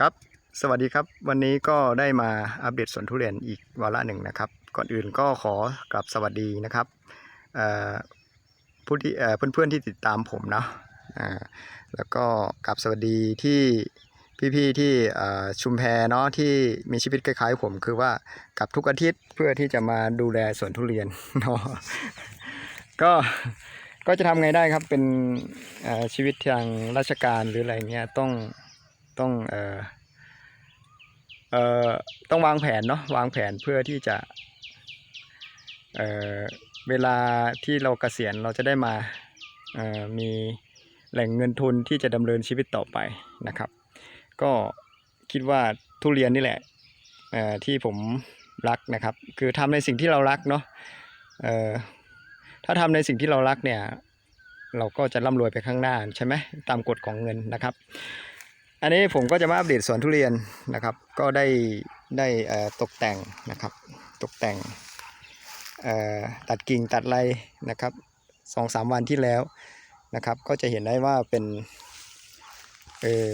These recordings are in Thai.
ครับ สวัสดีครับ วันนี้ก็ได้มาอัปเดตสวนทุเรียนอีกวาระหนึ่งนะครับ ก่อนอื่นก็ขอกลับสวัสดีนะครับเอ่อผู้ที่เพื่อนๆที่ติดตามผมเนาะแล้วก็กลับสวัสดีที่พี่ๆที่ชุมแพเนาะที่มีชีวิตคล้ายๆผมคือว่ากลับทุกอาทิตย์เพื่อที่จะมาดูแลสวนทุเรียนเนาะก็ก็จะทำไงได้ครับเป็นชีวิตทางราชการหรืออะไรเงี้ยต้อง ต้องเอ่อเอ่อต้องวางแผนเนาะวางแผนเพื่อที่จะเอ่อเวลาที่เราเกษียณเราจะได้มาเอ่อมีแหล่งเงินทุนที่จะดำเนินชีวิตต่อไปนะครับ ก็คิดว่าทุเรียนนี่แหละเอ่อที่ผมรักนะครับ คือทำในสิ่งที่เรารักเนาะเอ่อถ้าทำในสิ่งที่เรารักเนี่ย เราก็จะร่ำรวยไปข้างหน้าใช่ไหมตามกฎของเงินนะครับ อันนี้ผมก็จะมาอัปเดตสวนทุเรียนนะครับ ก็ได้ได้ตกแต่งนะครับ ตกแต่งตัดกิ่งตัดไรนะครับสองสามวันที่แล้วนะครับ ก็จะเห็นได้ว่าเป็นเออ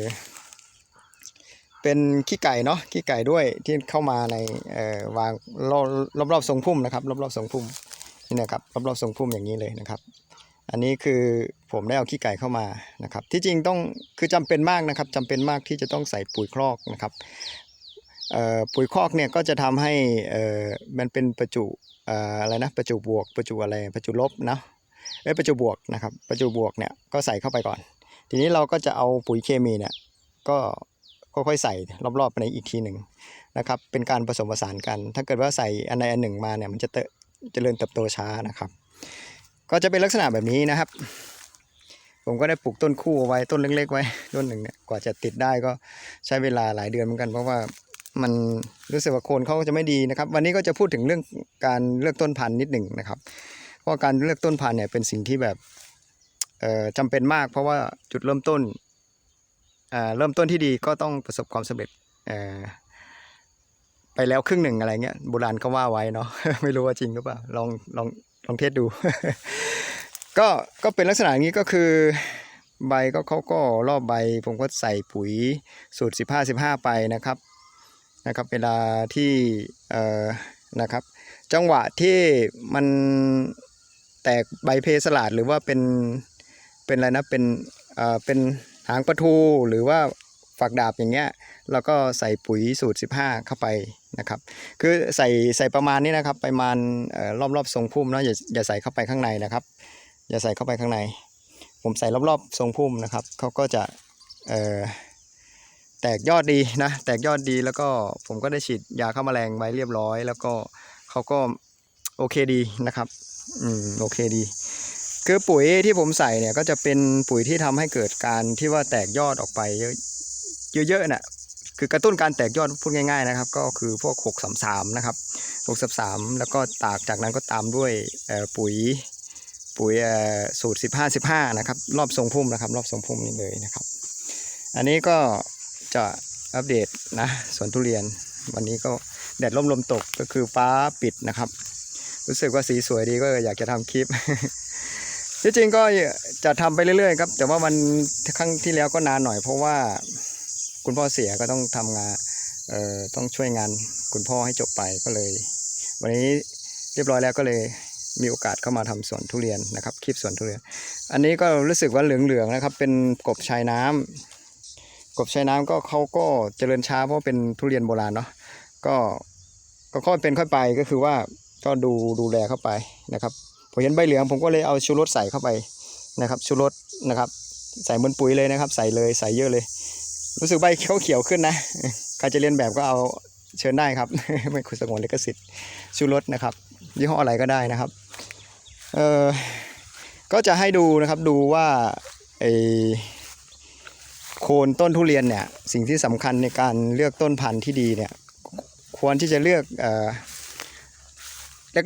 เป็นขี้ไก่เนาะขี้ไก่ด้วยที่เข้ามาในเอ่อวางรอบรอบรอบทรงพุ่มนะครับรอบรอบทรงพุ่มนี่นะครับรอบรอบทรงพุ่มอย่างนี้เลยนะครับ อันนี้คือ ผมได้เอาขี้ไก่เข้ามานะครับ ที่จริงต้องคือจำเป็นมากนะครับจำเป็นมากที่จะต้องใส่ปุ๋ยคลอกนะครับปุ๋ยคลอกเนี่ยก็จะทำให้มันเป็นประจุอะไรนะประจุบวกประจุอะไรประจุลบนะเอ้ยประจุบวกนะครับประจุบวกเนี่ยก็ใส่เข้าไปก่อน ทีนี้เราก็จะเอาปุ๋ยเคมีเนี่ยก็ค่อยๆใส่รอบๆไปในอีกทีหนึ่งนะครับเป็นการผสมผสานกัน ถ้าเกิดว่าใส่อันใดอันหนึ่งมาเนี่ยมันจะเตเจริญเติบโตช้านะครับ ก็จะเป็นลักษณะแบบนี้นะครับ ผมก็ได้ปลูกต้นคู่เอาไว้ต้นเล็กๆไว้ต้นหนึ่งเนี่ยกว่าจะติดได้ก็ใช้เวลาหลายเดือนเหมือนกัน เพราะว่ามันรู้สึกว่าโคนเขาจะไม่ดีนะครับ วันนี้ก็จะพูดถึงเรื่องการเลือกต้นพันธุ์นิดหนึ่งนะครับเพราะการเลือกต้นพันธุ์เนี่ยเป็นสิ่งที่แบบจำเป็นมาก เพราะว่าจุดเริ่มต้นเริ่มต้นที่ดีก็ต้องประสบความสำเร็จไปแล้วครึ่งหนึ่งอะไรเงี้ยโบราณก็ว่าไว้เนาะไม่รู้ว่าจริงหรือเปล่าลองลองลองเทสดู ก็ก็เป็นลักษณะอย่างนี้ก็คือใบก็เขาก็รอบใบผมก็ใส่ปุ๋ยสูตร 15 15 ไปนะครับนะครับเวลาที่เอ่อนะครับ จังหวะที่มันแตกใบเพสลาดหรือว่าเป็นเป็นอะไรนะเป็นเอ่อเป็นหางประทูหรือว่าฝักดาบอย่างเงี้ยเราก็ใส่ปุ๋ยสูตร 15 เข้าไปนะครับ คือใส่ใส่ประมาณนี้นะครับ ประมาณเอ่อรอบๆทรงพุ่มเนาะอย่าอย่าใส่เข้าไปข้างในนะครับ อย่าใส่เข้าไปข้างใน ผมใส่รอบๆทรงพุ่มนะครับเขาก็จะแตกยอดดีนะ แตกยอดดีแล้วก็ผมก็ได้ฉีดยาฆ่าแมลงไว้เรียบร้อย แล้วก็เขาก็โอเคดีนะครับ อืมโอเคดี คือปุ๋ยที่ผมใส่เนี่ยก็จะเป็นปุ๋ยที่ทำให้เกิดการที่ว่าแตกยอดออกไปเยอะเยอะน่ะคือกระตุ้นการแตกยอดพูดง่ายๆนะครับ ก็คือพวก6 3 3นะครับ6 3 3แล้วก็ตากจากนั้นก็ตามด้วยปุ๋ย ปุ๋ยสูตร 15 15 นะครับ รอบทรงพุ่มนะครับ รอบทรงพุ่มนี่เลยนะครับ อันนี้ก็จะอัปเดตนะสวนทุเรียน วันนี้ก็แดดร่มลมตกก็คือฟ้าปิดนะครับ รู้สึกว่าสีสวยดีก็อยากจะทำคลิปที่จริงก็จะทำไปเรื่อยๆครับ แต่ว่ามันครั้งที่แล้วก็นานหน่อย เพราะว่าคุณพ่อเสียก็ต้องทำงานเอ่อต้องช่วยงานคุณพ่อให้จบไปก็เลย วันนี้เรียบร้อยแล้วก็เลย มีโอกาสเข้ามาทำสวนทุเรียนนะครับคลิปสวนทุเรียน อันนี้ก็รู้สึกว่าเหลืองๆนะครับ เป็นกบชายน้ำกบชายน้ำก็เขาก็เจริญช้าเพราะเป็นทุเรียนโบราณเนาะก็ก็ค่อยเป็นค่อยไปก็คือว่าก็ดูดูแลเข้าไปนะครับผมเห็นใบเหลืองผมก็เลยเอาชูรสใส่เข้าไปนะครับชูรสนะครับ ใส่บนปุ๋ยเลยนะครับ ใส่เลยใส่เยอะเลย รู้สึกใบเขาเขียวขึ้นนะใครจะเรียนแบบก็เอาเชิญได้ครับ ไม่คุยสงวนลิขสิทธิ์ชูรสนะครับยี่ห้ออะไรก็ได้นะครับ เออก็จะให้ดูนะครับดูว่าไอโคนต้นทุเรียนเนี่ยสิ่งที่สำคัญในการเลือกต้นพันธุ์ที่ดีเนี่ยควรที่จะเลือกเออ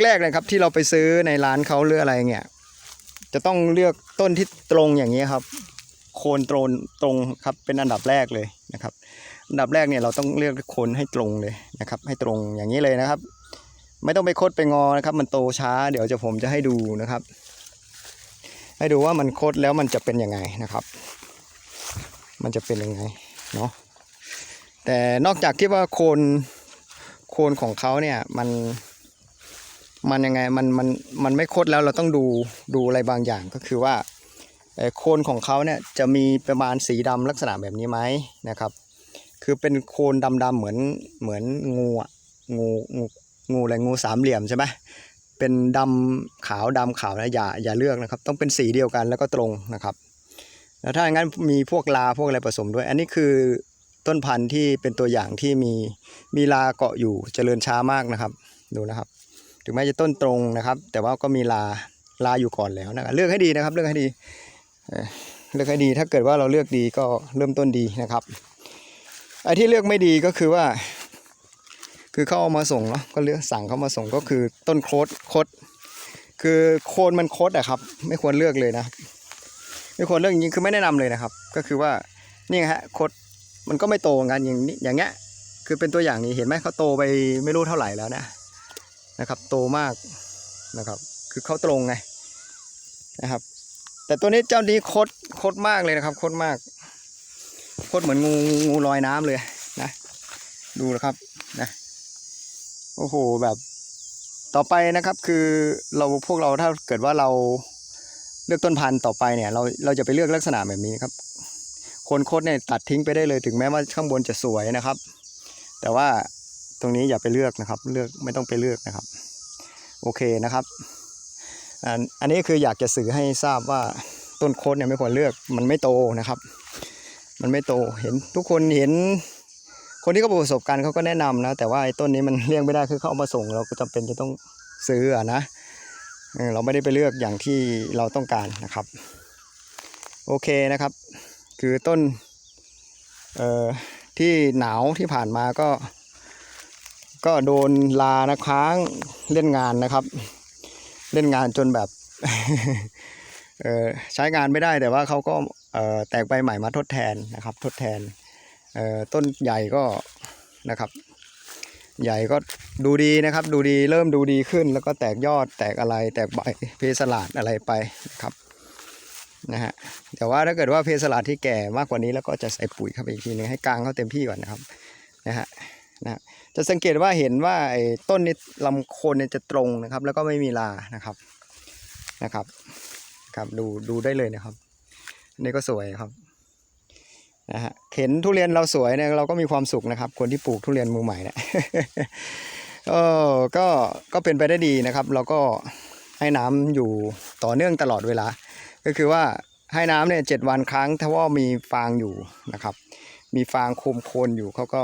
แรกๆเลยครับที่เราไปซื้อในร้านเขาหรืออะไรเงี้ยจะต้องเลือกต้นที่ตรงอย่างนี้ครับ โคนตรงตรงครับเป็นอันดับแรกเลยนะครับ อันดับแรกเนี่ยเราต้องเลือกโคนให้ตรงเลยนะครับ ให้ตรงอย่างนี้เลยนะครับ ไม่ต้องไปคดไปงอนะครับ มันโตช้า เดี๋ยวจะผมจะให้ดูนะครับ ให้ดูว่ามันคดแล้วมันจะเป็นยังไงนะครับ มันจะเป็นยังไงเนาะแต่นอกจากที่ว่าโคนโคนของเขาเนี่ยมันมันยังไงมันมันมันไม่คดแล้วเราต้องดูดูอะไรบางอย่างก็คือว่าโคนของเขาเนี่ยจะมีประมาณสีดำลักษณะแบบนี้ไหมนะครับ คือเป็นโคนดำๆเหมือนเหมือนงูอะงูงู งูอะไรงูสามเหลี่ยมใช่ไหมเป็นดำขาวดำขาวนะอย่าอย่าเลือกนะครับ ต้องเป็นสีเดียวกันแล้วก็ตรงนะครับ แล้วถ้าอย่างนั้นมีพวกลาพวกอะไรผสมด้วย อันนี้คือต้นพันธุ์ที่เป็นตัวอย่างที่มีมีลาเกาะอยู่เจริญช้ามากนะครับ ดูนะครับ ถึงแม้จะต้นตรงนะครับ แต่ว่าก็มีลาลาอยู่ก่อนแล้วนะครับเลือกให้ดีนะครับ เลือกให้ดีเอ่อเลือกให้ดีถ้าเกิดว่าเราเลือกดีก็เริ่มต้นดีนะครับไอ้ที่เลือกไม่ดีก็คือว่า คือเขาเอามาส่งเนาะก็เลือกสั่งเขามาส่งก็คือต้นโคดคดคือโคนมันโคดอะครับ ไม่ควรเลือกเลยนะ ไม่ควรเลือกจริงคือไม่แนะนำเลยนะครับ ก็คือว่านี่ฮะโคดมันก็ไม่โตงานอย่างนี้อย่างเงี้ยคือเป็นตัวอย่างนี้เห็นไหมเขาโตไปไม่รู้เท่าไหร่แล้วนะนะครับ โตมากนะครับ คือเขาตรงไงนะครับ แต่ตัวนี้เจ้านี้คดคดมากเลยนะครับโคดมากโคดเหมือนงูงูลอยน้ำเลยนะ ดูนะครับนะ โอ้โหแบบ ต่อไปนะครับคือเราพวกเราถ้าเกิดว่าเราเลือกต้นพันธุ์ต่อไปเนี่ย เราเราจะไปเลือกลักษณะแบบนี้ครับโคนโคดเนี่ยตัดทิ้งไปได้เลยถึงแม้ว่าข้างบนจะสวยนะครับ แต่ว่าตรงนี้อย่าไปเลือกนะครับ เลือกไม่ต้องไปเลือกนะครับ โอเคนะครับอันอันนี้คืออยากจะสื่อให้ทราบว่าต้นโคดเนี่ยไม่ควรเลือกมันไม่โตนะครับ มันไม่โตเห็นทุกคนเห็น คนที่เขาประสบการณ์เขาก็แนะนำนะ แต่ว่าไอ้ต้นนี้มันเลี้ยงไม่ได้คือเขาเอามาส่ง เราก็จำเป็นจะต้องซื้ออนะเราไม่ได้ไปเลือกอย่างที่เราต้องการนะครับ โอเคนะครับ คือต้นที่หนาวที่ผ่านมาก็ ก็โดนลานะค้างเล่นงานนะครับ เล่นงานจนแบบใช้งานไม่ได้แต่ว่าเขาก็แตกใบใหม่มาทดแทนนะครับ ทดแทน ต้นใหญ่ก็นะครับ ใหญ่ก็ดูดีนะครับ ดูดีเริ่มดูดีขึ้น แล้วก็แตกยอดแตกอะไรแตกใบเพสลาดอะไรไปนะครับนะฮะแต่ว่าถ้าเกิดว่าเพสลาดที่แก่มากกว่านี้แล้วก็จะใส่ปุ๋ยเข้าไปอีกทีนึงให้กลางเขาเต็มที่ก่อนนะครับนะฮะนะฮะจะสังเกตว่าเห็นว่าไอ้ต้นนี้ลำโคนเนี่ยจะตรงนะครับ แล้วก็ไม่มีลานะครับนะครับครับดูดูได้เลยนะครับนี่ก็สวยครับ นะฮะเห็นทุเรียนเราสวยเนี่ยเราก็มีความสุขนะครับคนที่ปลูกทุเรียนมือใหม่เนี่ยเออก็ก็เป็นไปได้ดีนะครับ เราก็ให้น้ำอยู่ต่อเนื่องตลอดเวลา ก็คือว่าให้น้ำเนี่ยเจ็ดวันครั้งถ้าว่ามีฟางอยู่นะครับ มีฟางคุมโคนอยู่เขาก็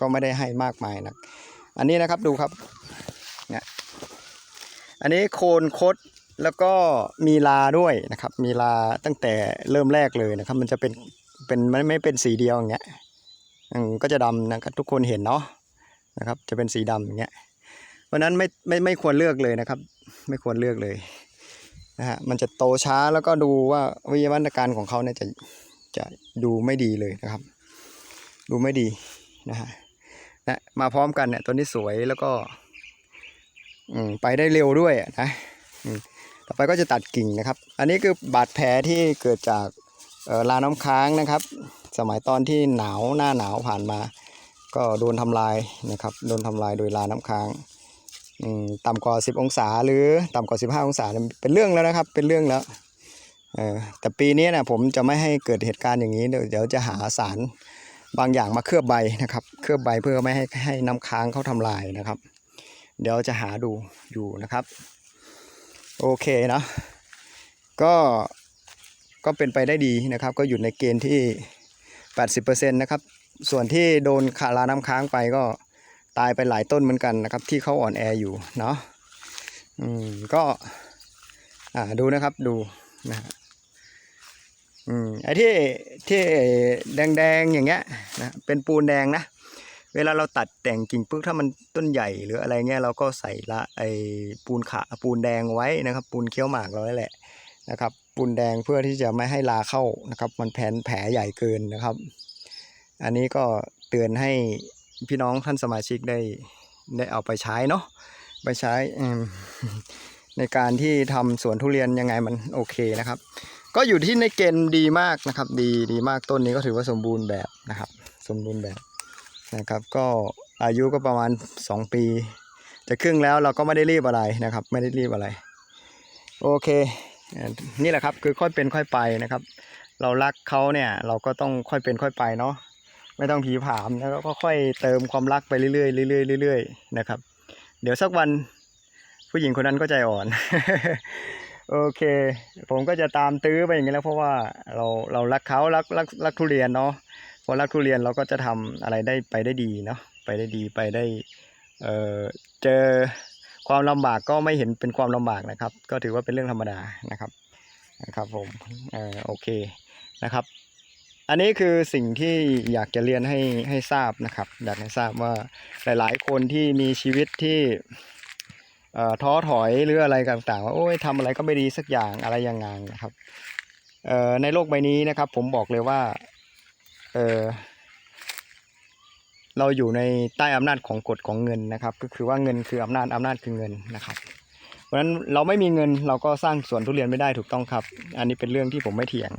ก็ไม่ได้ให้มากมายนะอันนี้นะครับดูครับเนี่ยอันนี้โคนคดแล้วก็มีลาด้วยนะครับ มีลาตั้งแต่เริ่มแรกเลยนะครับ มันจะเป็น เป็นไม่ไม่เป็นสีเดียวอย่างเงี้ยอืมก็จะดำนะครับทุกคนเห็นเนาะนะครับ จะเป็นสีดำอย่างเงี้ยเพราะนั้นไม่ไม่ไม่ควรเลือกเลยนะครับ ไม่ควรเลือกเลยนะฮะมันจะโตช้าแล้วก็ดูว่าวิวัฒนาการของเขาเนี่ยจะจะดูไม่ดีเลยนะครับ ดูไม่ดีนะฮะนะมาพร้อมกันเนี่ยตัวนี้สวยแล้วก็อืมไปได้เร็วด้วยนะอืมต่อไปก็จะตัดกิ่งนะครับ อันนี้คือบาดแผลที่เกิดจาก ลาน้ำค้างนะครับ สมัยตอนที่หนาวหน้าหนาวผ่านมา ก็โดนทำลายนะครับโดนทำลายโดยลาน้ำค้างต่ำกว่า 10 องศา หรือต่ำกว่า 15 องศาเนี่ยเป็นเรื่องแล้วนะครับ เป็นเรื่องแล้วแต่ปีนี้นะผมจะไม่ให้เกิดเหตุการณ์อย่างนี้ เดี๋ยวจะหาสารบางอย่างมาเคลือบใบนะครับ เคลือบใบเพื่อไม่ให้ให้น้ำค้างเขาทำลายนะครับ เดี๋ยวจะหาดูอยู่นะครับ โอเคนะก็ ก็เป็นไปได้ดีนะครับ ก็อยู่ในเกณฑ์ที่ 80%นะครับ ส่วนที่โดนขาลาน้ำค้างไปก็ตายไปหลายต้นเหมือนกันนะครับ ที่เขาอ่อนแออยู่เนาะอืมก็อ่าดูนะครับดูนะฮะอืมไอ้ที่ที่แดงๆอย่างเงี้ยนะเป็นปูนแดงนะเวลาเราตัดแต่งกิ่งปุ๊บถ้ามันต้นใหญ่หรืออะไรเงี้ยเราก็ใส่ละไอ้ปูนขาปูนแดงไว้นะครับ ปูนเคี้ยวหมากเราแหละนะครับ ปูนแดงเพื่อที่จะไม่ให้ลาเข้านะครับ มันแผนแผลใหญ่เกินนะครับ อันนี้ก็เตือนให้พี่น้องท่านสมาชิกได้ได้เอาไปใช้เนาะไปใช้ในการที่ทำสวนทุเรียนยังไงมันโอเคนะครับ ก็อยู่ที่ในเกณฑ์ดีมากนะครับ ดีดีมากต้นนี้ก็ถือว่าสมบูรณ์แบบนะครับ สมบูรณ์แบบนะครับ ก็อายุก็ประมาณ 2 ปี จะครึ่งแล้วเราก็ไม่ได้รีบอะไรนะครับ ไม่ได้รีบอะไร โอเค นี่แหละครับคือค่อยเป็นค่อยไปนะครับ เรารักเขาเนี่ยเราก็ต้องค่อยเป็นค่อยไปเนาะไม่ต้องผีผามแล้วก็ค่อยเติมความรักไปเรื่อยๆเรื่อยๆเรื่อยๆนะครับ เดี๋ยวสักวันผู้หญิงคนนั้นก็ใจอ่อน โอเค ผมก็จะตามตื้อไปอย่างนี้แล้วเพราะว่าเราเรารักเขารักรักรักทุเรียนเนาะพอรักทุเรียนเราก็จะทำอะไรได้ไปได้ดีเนาะไปได้ดีไปได้เออเจอ ความลำบากก็ไม่เห็นเป็นความลำบากนะครับ ก็ถือว่าเป็นเรื่องธรรมดานะครับนะครับผมเออโอเคนะครับ อันนี้คือสิ่งที่อยากจะเรียนให้ให้ทราบนะครับ อยากให้ทราบว่าหลาย ๆ คนที่มีชีวิตที่ท้อถอยหรืออะไรต่างๆว่าโอ้ยทำอะไรก็ไม่ดีสักอย่างอะไรอย่างงางนะครับในโลกใบนี้นะครับ ผมบอกเลยว่า เราอยู่ในใต้อำนาจของกฎของเงินนะครับ ก็คือว่าเงินคืออำนาจอำนาจคือเงินนะครับ เพราะฉะนั้นเราไม่มีเงินเราก็สร้างสวนทุเรียนไม่ได้ถูกต้องครับ อันนี้เป็นเรื่องที่ผมไม่เถียง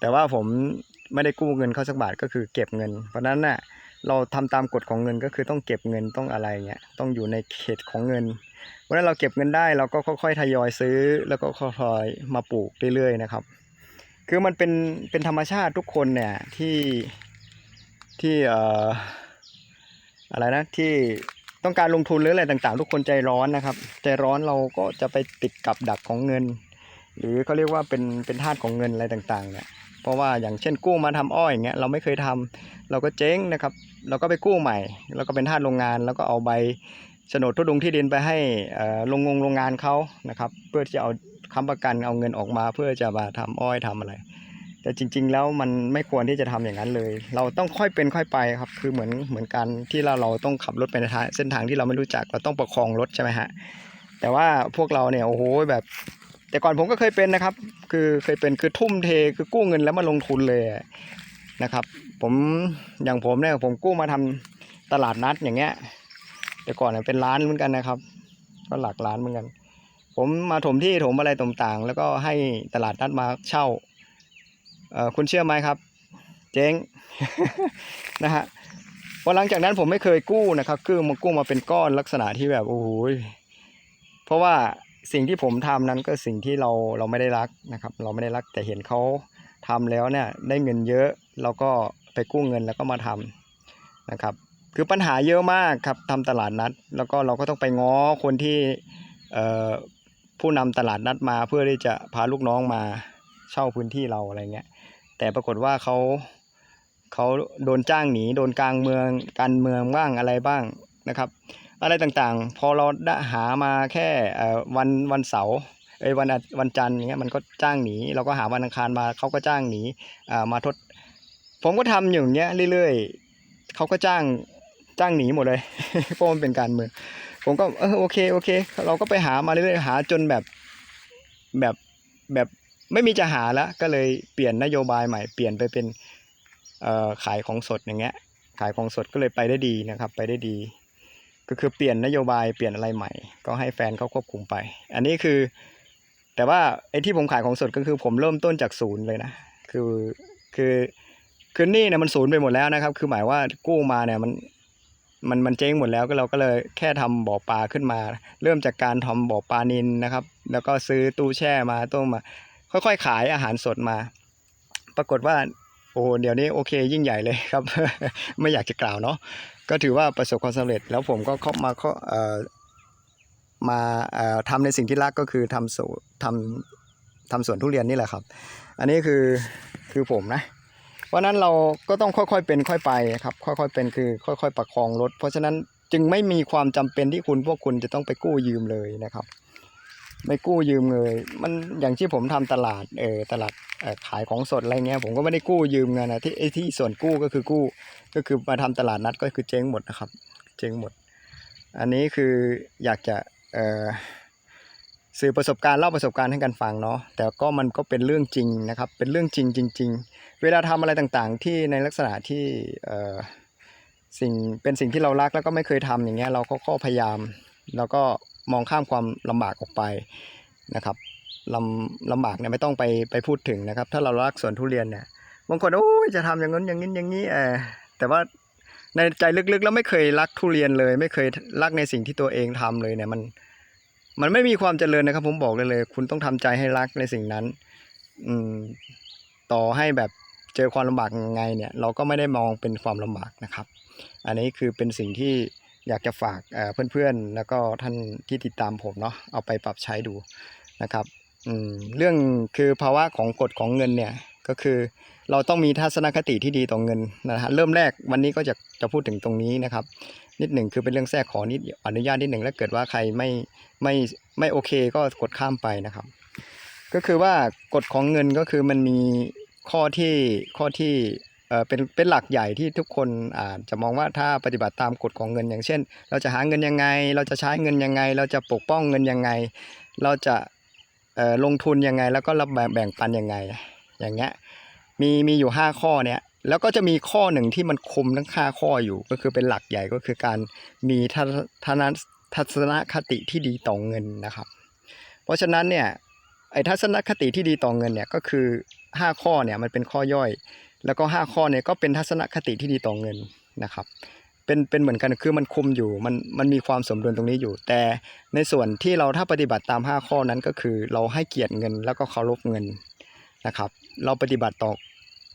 แต่ว่าผมไม่ได้กู้เงินเขาสักบาทก็คือเก็บเงิน เพราะฉะนั้นน่ะเราทำตามกฎของเงินก็คือต้องเก็บเงินต้องอะไรเงี้ยต้องอยู่ในเขตของเงิน เพราะฉะนั้นเราเก็บเงินได้เราก็ค่อยๆทยอยซื้อ แล้วก็ค่อยๆมาปลูกเรื่อยๆนะครับ คือมันเป็นเป็นธรรมชาติทุกคนเนี่ยที่ที่เอ่อ อะไรนะที่ต้องการลงทุนหรืออะไรต่างๆ ทุกคนใจร้อนนะครับ ใจร้อนเราก็จะไปติดกับดักของเงิน หรือเขาเรียกว่าเป็นเป็นทาสของเงินอะไรต่างๆเนี่ยเพราะว่าอย่างเช่นกู้มาทำอ้อยอย่างเงี้ยเราไม่เคยทำเราก็เจ๊งนะครับ เราก็ไปกู้ใหม่ แล้วก็เป็นทาสโรงงาน แล้วก็เอาใบโฉนดทุดงที่ดินไปให้อ่อโรงงงโรงงานเขานะครับ เพื่อที่จะเอาค้ำประกันเอาเงินออกมาเพื่อจะมาทำอ้อยทำอะไร แต่จริง ๆ แล้วมันไม่ควรที่จะทำอย่างนั้นเลย เราต้องค่อยเป็นค่อยไปครับ คือเหมือนเหมือนกันที่เราเราต้องขับรถไปในทางเส้นทางที่เราไม่รู้จักเราต้องประคองรถใช่ไหมฮะแต่ว่าพวกเราเนี่ยโอ้โหแบบ แต่ก่อนผมก็เคยเป็นนะครับ คือเคยเป็นคือทุ่มเทคือกู้เงินแล้วมาลงทุนเลยนะครับ ผมอย่างผมเนี่ยผมกู้มาทำตลาดนัดอย่างเงี้ย แต่ก่อนเนี่ยเป็นร้านเหมือนกันนะครับ ก็หลักล้านเหมือนกัน ผมมาถมที่ถมอะไรต่างๆ แล้วก็ให้ตลาดนัดมาเช่า คุณเชื่อไหมครับ เจ๊งนะฮะพอหลังจากนั้นผมไม่เคยกู้นะครับคือมากู้มาเป็นก้อนลักษณะที่แบบโอ้โหเพราะว่าสิ่งที่ผมทำนั้นก็สิ่งที่เราเราไม่ได้รักนะครับ เราไม่ได้รักแต่เห็นเขาทำแล้วเนี่ยได้เงินเยอะเราก็ไปกู้เงินแล้วก็มาทำนะครับ คือปัญหาเยอะมากครับทำตลาดนัด แล้วก็เราก็ต้องไปง้อคนที่เอ่อผู้นำตลาดนัดมาเพื่อที่จะพาลูกน้องมาเช่าพื้นที่เราอะไรเงี้ย แต่ปรากฏว่าเขาเขาโดนจ้างหนีโดนกลางเมืองการเมืองบ้างอะไรบ้างนะครับ อะไรต่างๆ พอเราได้หามาแค่วันวันเสาร์เอ้วันวันจันทร์อย่างเงี้ยมันก็จ้างหนีเราก็หาวันอังคารมาเขาก็จ้างหนีอ่ามาทด ผมก็ทำอยู่อย่างเงี้ยเรื่อยๆเขาก็จ้างจ้างหนีหมดเลยเพราะมันเป็นการเมืองผมก็เออโอเคโอเค เราก็ไปหามาเรื่อยๆหาจนแบบแบบแบบ ไม่มีจะหาแล้วก็เลยเปลี่ยนนโยบายใหม่เปลี่ยนไปเป็นขายของสดอย่างเงี้ย ขายของสดก็เลยไปได้ดีนะครับ ไปได้ดี ก็คือเปลี่ยนนโยบายเปลี่ยนอะไรใหม่ ก็ให้แฟนเขาควบคุมไป อันนี้คือ แต่ว่าไอ้ที่ผมขายของสดก็คือผมเริ่มต้นจากศูนย์เลยนะ คือคือคือนี่เนี่ยมันศูนย์ไปหมดแล้วนะครับ คือหมายว่ากู้มาเนี่ยมันมันมันเจ๊งหมดแล้วก็เราก็เลยแค่ทำบ่อปลาขึ้นมา เริ่มจากการทำบ่อปลานินนะครับ แล้วก็ซื้อตู้แช่มาต้มมา ค่อยๆขายอาหารสดมา ปรากฏว่าโอ้เดี๋ยวนี้โอเค ยิ่งใหญ่เลยครับ ไม่อยากจะกล่าวเนาะก็ถือว่าประสบความสำเร็จ แล้วผมก็เข้ามาเข้าเอ่อมาเอ่อทำในสิ่งที่รักก็คือทำสวนทำทำสวนทุเรียนนี่แหละครับ อันนี้คือคือผมนะ เพราะฉะนั้นเราก็ต้องค่อยๆเป็นค่อยไปครับ ค่อยๆเป็นคือค่อย ๆ ประคองรถ เพราะฉะนั้นจึงไม่มีความจำเป็นที่คุณพวกคุณจะต้องไปกู้ยืมเลยนะครับ ไม่กู้ยืมเลยมันอย่างที่ผมทำตลาดเออตลาดขายของสดอะไรเงี้ยผมก็ไม่ได้กู้ยืมเงินนะที่ไอ้ที่ส่วนกู้ก็คือกู้ ก็คือมาทำตลาดนัดก็คือเจ๊งหมดนะครับ เจ๊งหมด อันนี้คืออยากจะเอ่อสื่อประสบการณ์เล่าประสบการณ์ให้กันฟังเนาะแต่ก็มันก็เป็นเรื่องจริงนะครับ เป็นเรื่องจริงจริง ๆ เวลาทำอะไรต่างๆ ที่ในลักษณะที่เอ่อสิ่งเป็นสิ่งที่เรารักแล้วก็ไม่เคยทำอย่างเงี้ยเราก็พยายามแล้วก็ มองข้ามความลำบากออกไปนะครับลำลำบากเนี่ยไม่ต้องไปไปพูดถึงนะครับ ถ้าเรารักสวนทุเรียนเนี่ยบางคนโอ้ยจะทำอย่างนั้นอย่างนี้อย่างนี้เออแต่ว่าในใจลึกๆแล้วไม่เคยรักทุเรียนเลย ไม่เคยรักในสิ่งที่ตัวเองทำเลยเนี่ยมันมันไม่มีความเจริญนะครับ ผมบอกเลยเลย คุณต้องทำใจให้รักในสิ่งนั้น อืมต่อให้แบบเจอความลำบากยังไงเนี่ย เราก็ไม่ได้มองเป็นความลำบากนะครับ อันนี้คือเป็นสิ่งที่ อยากจะฝากเพื่อนๆ แล้วก็ท่านที่ติดตามผมเนาะเอาไปปรับใช้ดูนะครับเรื่องคือภาวะของกฎของเงินเนี่ยก็คือเราต้องมีทัศนคติที่ดีต่อเงินนะฮะเริ่มแรกวันนี้ก็จะจะพูดถึงตรงนี้นะครับ นิดหนึ่งคือเป็นเรื่องแทรกขอนิดอนุญาตนิดหนึ่งแล้วเกิดว่าใครไม่ไม่ไม่โอเคก็กดข้ามไปนะครับ ก็คือว่ากฎของเงินก็คือมันมีข้อที่ข้อที่ เป็นเป็นหลักใหญ่ที่ทุกคนอาจจะมองว่าถ้าปฏิบัติตามกฎของเงินอย่างเช่น เราจะหาเงินยังไง เราจะใช้เงินยังไง เราจะปกป้องเงินยังไง เราจะลงทุนยังไง แล้วก็รับแบ่งปันยังไง อย่างเงี้ยมีมีอยู่ 5 ข้อเนี่ยแล้วก็จะมีข้อหนึ่งที่มันคุมทั้ง 5 ข้ออยู่ ก็คือเป็นหลักใหญ่ก็คือการมีทัศทัศนทัศนคติที่ดีต่อเงินนะครับ เพราะฉะนั้นเนี่ยไอ้ทัศนคติที่ดีต่อเงินเนี่ยก็คือ 5 ข้อเนี่ยมันเป็นข้อย่อย แล้วก็ 5 ข้อเนี่ยก็เป็นทัศนคติที่ดีต่อเงินนะครับเป็นเป็นเหมือนกันคือมันคุมอยู่มันมันมีความสมดุลตรงนี้อยู่ แต่ในส่วนที่เราถ้าปฏิบัติตาม 5 ข้อนั้นก็คือเราให้เกียรติเงินแล้วก็เคารพเงินนะครับ เราปฏิบัติต่อ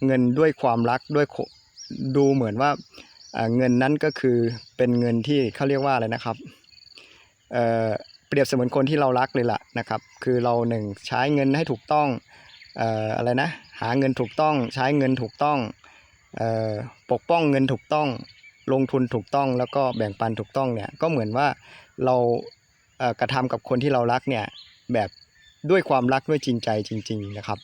เงินด้วยความรักด้วยโคดูเหมือนว่าเงินนั้นก็คือเป็นเงินที่เขาเรียกว่าอะไรนะครับเออเปรียบเสมือนคนที่เรารักเลยล่ะนะครับ คือเราหนึ่งใช้เงินให้ถูกต้อง อะไรนะหาเงินถูกต้องใช้เงินถูกต้องปกป้องเงินถูกต้องลงทุนถูกต้องแล้วก็แบ่งปันถูกต้องเนี่ยก็เหมือนว่าเรากระทำกับคนที่เรารักเนี่ยแบบด้วยความรักด้วยจริงใจจริง ๆนะครับ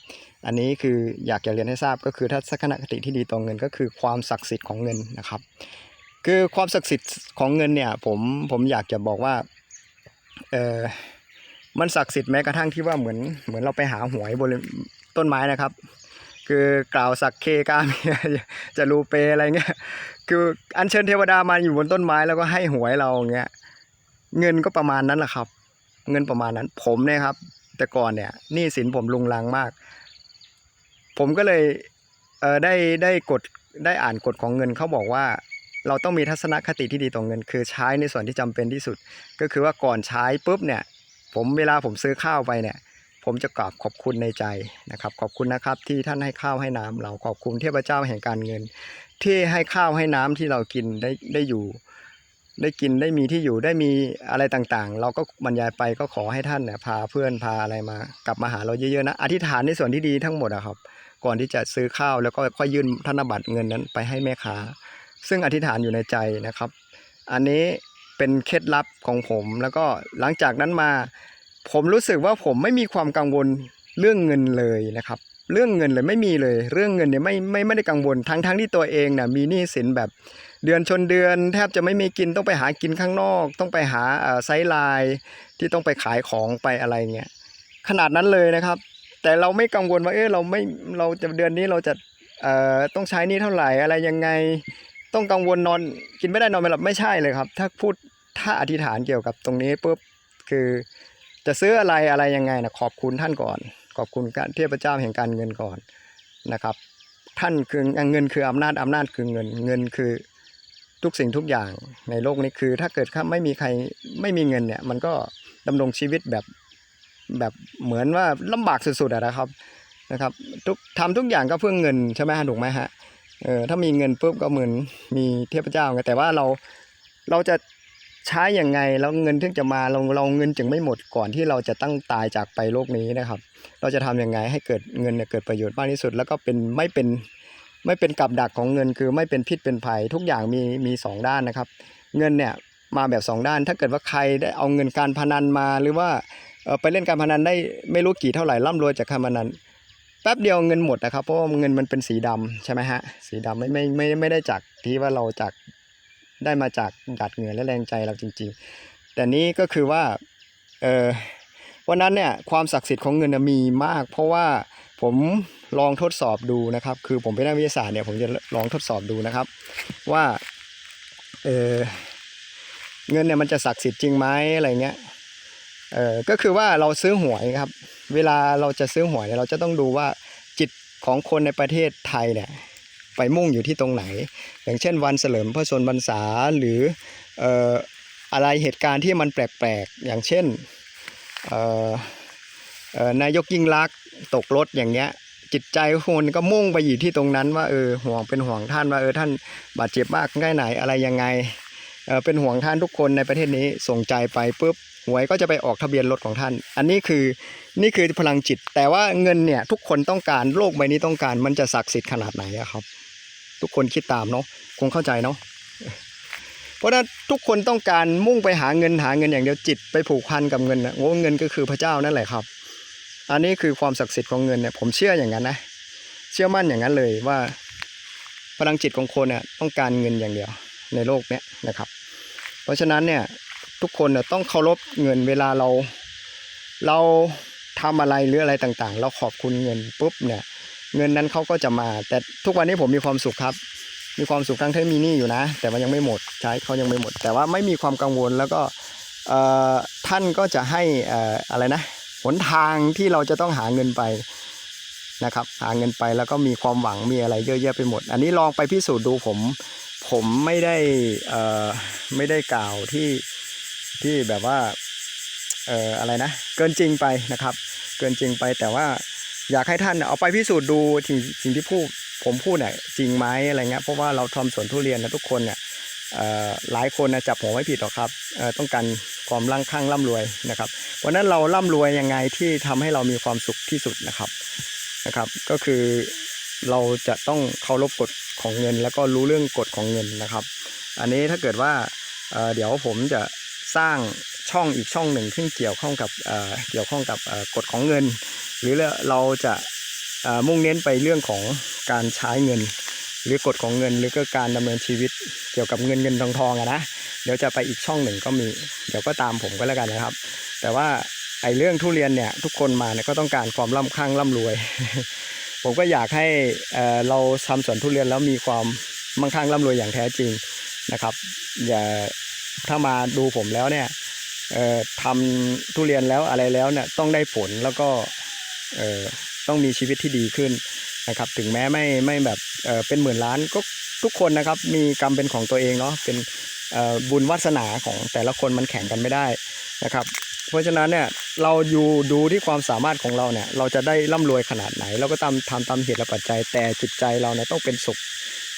อันนี้คืออยากจะเรียนให้ทราบก็คือทัศนคติที่ดีต่อเงินก็คือความศักดิ์สิทธิ์ของเงินนะครับ คือความศักดิ์สิทธิ์ของเงินเนี่ยผมผมอยากจะบอกว่าเออมันศักดิ์สิทธิ์แม้กระทั่งที่ว่าเหมือนเหมือนเราไปหาหวยบน ต้นไม้นะครับ คือกล่าวสักเคกามีจะรูเปอะไรเงี้ยคืออัญเชิญเทวดามาอยู่บนต้นไม้แล้วก็ให้หวยเราเงี้ยเงินก็ประมาณนั้นแหละครับ เงินประมาณนั้น ผมเนี่ยครับ แต่ก่อนเนี่ยหนี้สินผมลุงลังมาก ผมก็เลยเออได้ได้กฎได้อ่านกฎของเงินเขาบอกว่าเราต้องมีทัศนคติที่ดีต่อเงิน คือใช้ในส่วนที่จำเป็นที่สุด ก็คือว่าก่อนใช้ปุ๊บเนี่ย ผมเวลาผมซื้อข้าวไปเนี่ย ผมจะกราบขอบคุณในใจนะครับ ขอบคุณนะครับที่ท่านให้ข้าวให้น้ำเราขอบคุณเทพเจ้าแห่งการเงิน ที่ให้ข้าวให้น้ำที่เรากินได้ได้อยู่ ได้กินได้มีที่อยู่ได้มีอะไรต่างๆ เราก็บรรยายไปก็ขอให้ท่านเนี่ยพาเพื่อนพาอะไรมา กลับมาหาเราเยอะๆนะอธิษฐานในส่วนที่ดีทั้งหมดอะครับ ก่อนที่จะซื้อข้าวแล้วก็ค่อยยื่นธนบัตรเงินนั้นไปให้แม่ค้าซึ่งอธิษฐานอยู่ในใจนะครับ อันนี้เป็นเคล็ดลับของผมแล้วก็หลังจากนั้นมา ผมรู้สึกว่าผมไม่มีความกังวลเรื่องเงินเลยนะครับ เรื่องเงินเลยไม่มีเลย เรื่องเงินเนี่ยไม่ไม่ไม่ได้กังวลทั้งทั้งที่ตัวเองเนี่ยมีหนี้สินแบบเดือนชนเดือน แทบจะไม่มีกินต้องไปหากินข้างนอก ต้องไปหาไซไลน์ที่ต้องไปขายของไปอะไรเงี้ยขนาดนั้นเลยนะครับ แต่เราไม่กังวลว่าเออเราไม่เราจะเดือนนี้เราจะเอ่อต้องใช้หนี่เท่าไหร่อะไรยังไง ต้องกังวลนอนกินไม่ได้นอนไม่หลับไม่ใช่เลยครับ ถ้าพูดถ้าอธิษฐานเกี่ยวกับตรงนี้ปุ๊บคือ จะซื้ออะไรอะไรยังไงนะขอบคุณท่านก่อน ขอบคุณการเทพเจ้าแห่งการเงินก่อนนะครับ ท่านคือเงินคืออำนาจอำนาจคือเงิน เงินคือทุกสิ่งทุกอย่างในโลกนี้คือ ถ้าเกิดครับไม่มีใครไม่มีเงินเนี่ย มันก็ดำรงชีวิตแบบแบบเหมือนว่าลำบากสุดๆอะนะครับนะครับทุกทำทุกอย่างก็เพื่อเงินใช่ไหมฮะถูกไหมฮะเออถ้ามีเงินปุ๊บก็เหมือนมีเทพเจ้าไงแต่ว่าเราเราจะ ใช้อย่างไงแล้วเงินถึงจะมาเราเราเงินจึงไม่หมดก่อนที่เราจะตั้งตายจากไปโลกนี้นะครับ เราจะทำยังไงให้เกิดเงินเนี่ยเกิดประโยชน์มากที่สุด แล้วก็เป็นไม่เป็นไม่เป็นกับดักของเงิน คือไม่เป็นพิษเป็นภัยทุกอย่างมีมีสองด้านนะครับ เงินเนี่ยมาแบบสองด้าน ถ้าเกิดว่าใครได้เอาเงินการพนันมาหรือว่าไปเล่นการพนันได้ไม่รู้กี่เท่าไหร่ร่ำรวยจากการพนันแป๊บเดียวเงินหมดนะครับเพราะว่าเงินมันเป็นสีดำใช่ไหมฮะสีดำไม่ไม่ไม่ไม่ได้จากที่ว่าเราจาก ได้มาจากหยาดเหงื่อและแรงใจเราจริง ๆ แต่นี้ก็คือว่าเออวันนั้นเนี่ยความศักดิ์สิทธิ์ของเงินมีมาก เพราะว่าผมลองทดสอบดูนะครับ คือผมไปนักวิทยาศาสตร์เนี่ยผมจะลองทดสอบดูนะครับ ว่าเออเงินเนี่ยมันจะศักดิ์สิทธิ์จริงไหมอะไรเงี้ยเออก็คือว่าเราซื้อหวยครับ เวลาเราจะซื้อหวยเนี่ยเราจะต้องดูว่าจิตของคนในประเทศไทยเนี่ย ไปมุ่งอยู่ที่ตรงไหน อย่างเช่นวันเฉลิมพระชนมพรรษาหรืออะไรเหตุการณ์ที่มันแปลกๆ อย่างเช่นนายกยิ่งลักษ์ตกรถอย่างเงี้ยจิตใจคนก็มุ่งไปอยู่ที่ตรงนั้นว่าเออห่วงเป็นห่วงท่านว่าเออท่านบาดเจ็บมากแค่ไหนอะไรยังไงเออเป็นห่วงท่านทุกคนในประเทศนี้ส่งใจไปปุ๊บหวยก็จะไปออกทะเบียนรถของท่าน อันนี้คือนี่คือพลังจิต แต่ว่าเงินเนี่ยทุกคนต้องการโลกใบนี้ต้องการมันจะศักดิ์สิทธิ์ขนาดไหนครับ ทุกคนคิดตามเนาะคงเข้าใจเนาะเพราะนั้นทุกคนต้องการมุ่งไปหาเงินหาเงินอย่างเดียวจิตไปผูกพันกับเงินนะโอ้เงินก็คือพระเจ้านั่นแหละครับ อันนี้คือความศักดิ์สิทธิ์ของเงินเนี่ยผมเชื่ออย่างนั้นนะเชื่อมั่นอย่างนั้นเลยว่าพลังจิตของคนเนี่ยต้องการเงินอย่างเดียวในโลกเนี้ยนะครับ เพราะฉะนั้นเนี่ยทุกคนเนี่ยต้องเคารพเงินเวลาเราเราทำอะไรหรืออะไรต่างๆ เราขอบคุณเงินปุ๊บเนี่ย เงินนั้นเขาก็จะมา แต่ทุกวันนี้ผมมีความสุขครับ มีความสุขทั้งที่มีหนี้อยู่นะ แต่มันยังไม่หมดใช้เขายังไม่หมด แต่ว่าไม่มีความกังวลแล้วก็ท่านก็จะให้อ่ออะไรนะหนทางที่เราจะต้องหาเงินไปนะครับ หาเงินไปแล้วก็มีความหวังมีอะไรเยอะแยะไปหมด อันนี้ลองไปพิสูจน์ดูผม ผมไม่ได้อ่อไม่ได้กล่าวที่ที่แบบว่าอ่ออะไรนะ เกินจริงไปนะครับ เกินจริงไปแต่ว่า อยากให้ท่านเอาไปพิสูจน์ดูสิ่งสิ่งที่พูดผมพูดเนี่ยจริงไหมอะไรเงี้ยเพราะว่าเราทำสวนทุเรียนนะทุกคนเนี่ยหลายคนนะจับผมไม่ผิดหรอกครับต้องการความร่างคั่งร่ำรวยนะครับ เพราะนั้นเราร่ำรวยยังไงที่ทำให้เรามีความสุขที่สุดนะครับนะครับ ก็คือเราจะต้องเคารพกฎของเงิน แล้วก็รู้เรื่องกฎของเงินนะครับ อันนี้ถ้าเกิดว่าเเดี๋ยวผมจะสร้าง ช่องอีกช่องหนึ่งซึ่เกี่ยวข้องกับเกี่ยวข้องกับกฎของเงิน หรือเราจะมุ่งเน้นไปเรื่องของการใช้เงิน หรือกฎของเงิน หรือก็การดำเนินชีวิตเกี่ยวกับเงินเงินทองทองอะนะเดี๋ยวจะไปอีกช่องหนึ่งก็มีเดี๋ยวก็ตามผมก็แล้วกันนะครับ แต่ว่าไอ้เรื่องทุเรียนเนี่ยทุกคนมาเนี่ยก็ต้องการความร่ำคั่งร่ำรวย ผมก็อยากให้เราทำสวนทุเรียนแล้วมีความมั่งคั่งร่ำรวยอย่างแท้จริงนะครับ อย่าถ้ามาดูผมแล้วเนี่ย ทำทุเรียนแล้วอะไรแล้วเนี่ยต้องได้ผลแล้วก็ต้องมีชีวิตที่ดีขึ้นนะครับ ถึงแม้ไม่ไม่แบบเเป็นหมื่นล้านก็ทุกคนนะครับมีกรรมเป็นของตัวเองเนาะเป็นบุญวาสนาของแต่ละคนมันแข่งกันไม่ได้นะครับ เพราะฉะนั้นเนี่ยเราอยู่ดูที่ความสามารถของเราเนี่ยเราจะได้ร่ำรวยขนาดไหน เราก็ตามทำตามเหตุและปัจจัยแต่จิตใจเราเนี่ยต้องเป็นสุข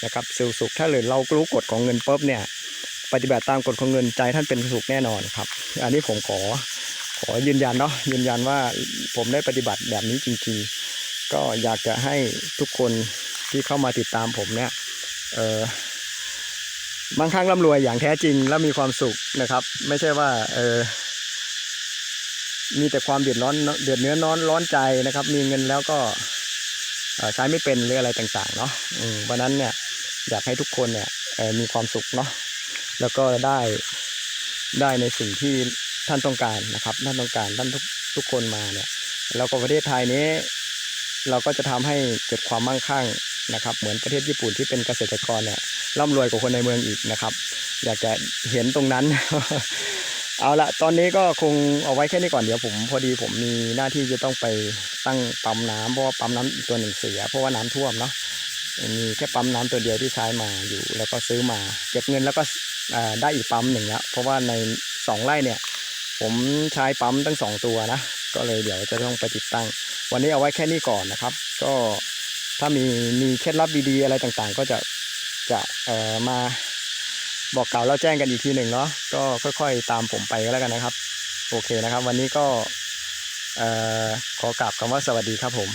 นะครับสิวสุขถ้าเลยเรารู้กฎของเงินปุ๊บเนี่ย ปฏิบัติตามกฎของเงินใจท่านเป็นสุขแน่นอนครับ อันนี้ผมขอขอยืนยันเนาะยืนยันว่าผมได้ปฏิบัติแบบนี้จริงๆ ก็อยากจะให้ทุกคนที่เข้ามาติดตามผมเนี่ยเออบางครั้งร่ำรวยอย่างแท้จริงและมีความสุขนะครับ ไม่ใช่ว่าเออมีแต่ความเดือดร้อนเดือดเนื้อร้อนร้อนใจนะครับ มีเงินแล้วก็ใช้ไม่เป็นหรืออะไรต่างๆเนาะอืมเพราะนั้นเนี่ยอยากให้ทุกคนเนี่ยมีความสุขเนาะ แล้วก็ได้ได้ในสิ่งที่ท่านต้องการนะครับท่านต้องการท่านทุกทุกคนมาเนี่ยแล้วก็ประเทศไทยนี้ เราก็จะทำให้เกิดความมั่งคั่งนะครับ เหมือนประเทศญี่ปุ่นที่เป็นเกษตรกรเนี่ยร่ำรวยกว่าคนในเมืองอีกนะครับ อยากจะเห็นตรงนั้น เอาละตอนนี้ก็คงเอาไว้แค่นี้ก่อนเดี๋ยวผม พอดีผมมีหน้าที่จะต้องไปตั้งปั๊มน้ำเพราะว่าปั๊มน้ำอีกตัวหนึ่งเสียเพราะว่าน้ำท่วมเนาะมีแค่ปั๊มน้ำตัวเดียวที่ใช้มาอยู่ แล้วก็ซื้อมา เก็บเงินแล้วก็ ได้อีกปั๊มหนึ่งแล้วเพราะว่าในสองไร่เนี่ย ผมใช้ปั๊มตั้งสองตัวนะ ก็เลยเดี๋ยวจะต้องไปติดตั้ง วันนี้เอาไว้แค่นี้ก่อนนะครับ ก็ถ้ามีมีเคล็ดลับดีๆอะไรต่างๆ ก็จะจะเอ่อมาบอกกล่าวแล้วแจ้งกันอีกทีหนึ่งเนาะก็ค่อยๆ ตามผมไปก็แล้วกันนะครับ โอเคนะครับ วันนี้ก็ออขอกราบคำว่าสวัสดีครับผม